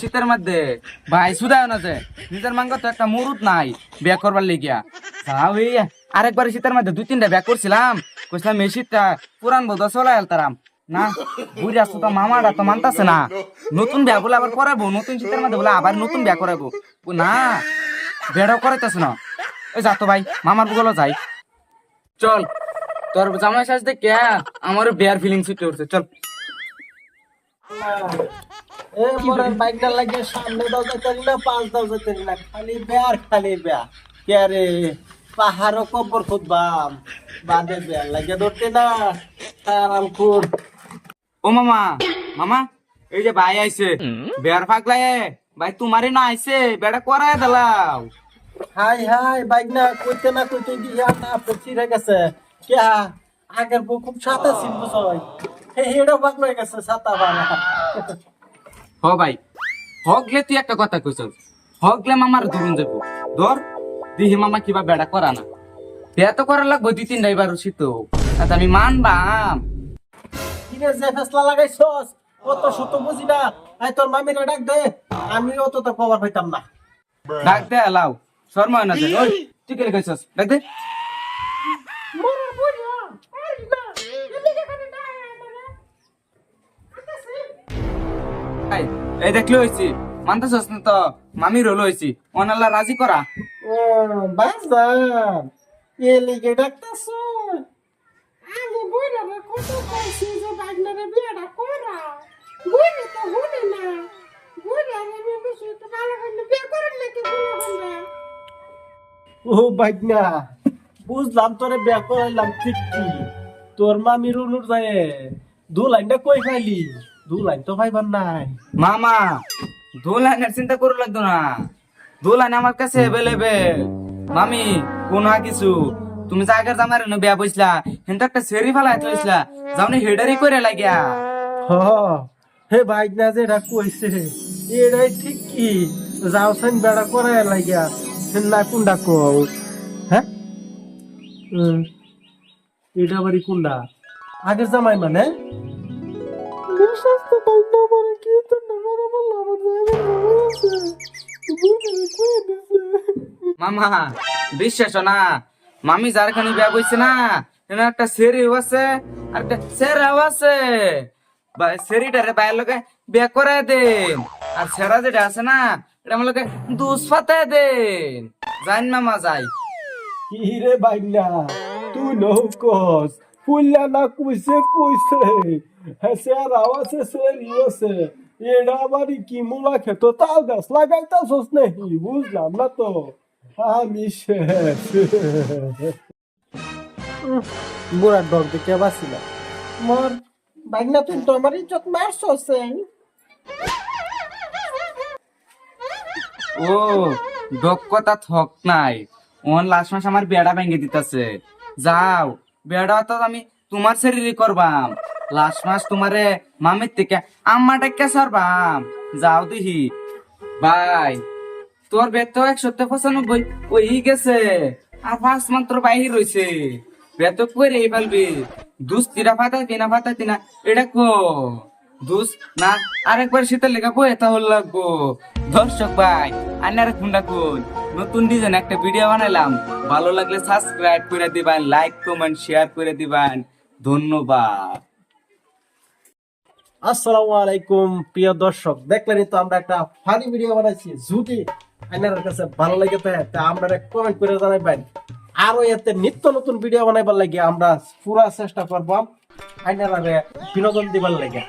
শীতের মধ্যে? ভাই সুদায় নিজের মাঙ্গ তো একটা মুরুদ নাই, বিয়া করবার লেগিয়া। আরেকবার শীতের মধ্যে দুই তিনটা বিয়া করছিলাম, কইছিলাম এই শীতটা পুরান বোধ চলে আলতারাম। না বুঝে আসতো তো মামাটা তো মানতাছে না। নতুন বিয়া বলে আবার করাবো, নতুন শীতের মধ্যে বলে আবার নতুন বিয়া করাবো। না বেড়াও করাইতেছে না। ওই যা তো ভাই মামার বুগলো যাই। চল তোর জামাই সাজ দেখে আমার বিয়ার ফিলিংস উঠে উঠছে চল। বাইকটা লাগিয়ে সামনে দাও যেতে না পাঁচ দাও যেতে না খালি বেয়ার খালি বেয়া কে রে পাহাড়ও বাদে বেয়ার লাগিয়ে ধরতে না আরাম খুর ও মামা মামা এই যে ভাই আইছে বেয়ার ফাগলাই ভাই তোমারই না আইছে বেড়া করায় দিলাও। হাই হাই বাইক না কইতে না কইতে গিয়া না পড়ছি রে গেছে। কে আগের বউ খুব সাথে ছিল সবাই হে হেডো বাক লয়ে গেছে সাতা বানা হ ভাই হকলে তুই একটা কথা কইছ। হকলে মামার ধরুন যাব ধর দিহি মামা কিবা বেড়া করা না। বিয়া তো করা লাগবো দুই তিন ড্রাইভার শীত আমি মানবাম। কিরে যে ফেসলা লাগাইছস? কত শত বুঝি না। আই তোর মামিরে ডাক দে। আমি অত তো খবর পাইতাম না। ডাক দে এলাও। শর্মা না দে ওই তুই কে কইছস? ডাক দে। এই, এই দেখলি হইছি মানতেছস না তো? মামি রোল হইছি অনাল্লা রাজি করা? ও বাজার এ লিগে ডাকতাছ। আমি কত কইছি যে বাগনারে বিয়েটা করা। বুড়ি তো হুনে না। ও বাইকনা বুঝলাম তোরে বিয়া করাইলাম ঠিক কি তোর মামি রুনুর যায় দু লাইনটা কই ফাইলি দু লাইন তো ফাইবার নাই। মামা দোলানের চিন্তা করু লাগতো না। দোলান আমার কাছে অ্যাভেলেবেল মামি কোন কিছু। তুমি জায়গার জামার না বিয়া বইছিলা কিন্তু একটা সেরি ফেলা হইছিলা যাওনি হেডারি করে লাগিয়া। হ হে বাইকনা যেটা কইছে এটাই ঠিক কি? যাও সাইন বেড়া করাই লাগিয়া। না কুন্ডা কও? হ্যাঁ? এটা বাড়ি আগের জামাই মানে? মানে কি তো না মানে বলল আমার আছে? মামা বিশ্বাস না। মামি যার খানি বিয়া বইছে না এখানে একটা সেরিও আছে আর একটা সেরাও আছে। সেরিটারে বাইরের লোকে বিয়া করায় দেন। আর সেরা যেটা আছে না এটা আমার লোকে দুস ফাতায় দেন জান মামা যাই। কিরে বাইনা তুই নৌকস ফুল্লা না কুইছে কুইছে। হেসে আর আওয়াজে সে রিওসে এডা বাড়ি কি মুলা খেত তাল গাছ লাগাইতাছস নাকি বুঝলাম না তো। আমি শেষ। বুড়ার ডগ দেখে বাঁচিলাম। মোর বাইনা তুই তো আমার ইজ্জত মারছস ও, দক্ষতা থক নাই। ওন লাস্ট মাস আমার বেড়া ভেঙে দিতেছে। যাও, বেড়া তো আমি তোমার শরীরে করবাম। লাস্ট মাস তোমারে মামির থেকে আম্মাটা কে সারবাম যাও দিহি বাই, তোর বেত একশো পঁচানব্বই ওই গেছে। আর পাঁচ মাত্র বাহির রয়েছে বেত করে ফেলবি। দুস তিরা ফাতা তিনা ফাতা তিনা এটা কো? দুস, না, আরেকবার শীতের লেখা বই তাহলে লাগবো। দর্শক ভাই খুন্ডা কোন নতুন ডিজাইন একটা ভিডিও বানাইলাম। ভালো লাগলে সাবস্ক্রাইব করে দিবেন, লাইক, কমেন্ট, শেয়ার করে দিবেন। ধন্যবাদ। আসসালামু আলাইকুম, প্রিয় দর্শক। দেখলেনই তো আমরা একটা ফানি ভিডিও বানাইছি আপনার কাছে ভালো লাগে তা কমেন্ট করে আরও এতে নিত্য নতুন ভিডিও বানাইবার লাগে আমরা পুরা চেষ্টা করব বিনোদন দিবার লাগে।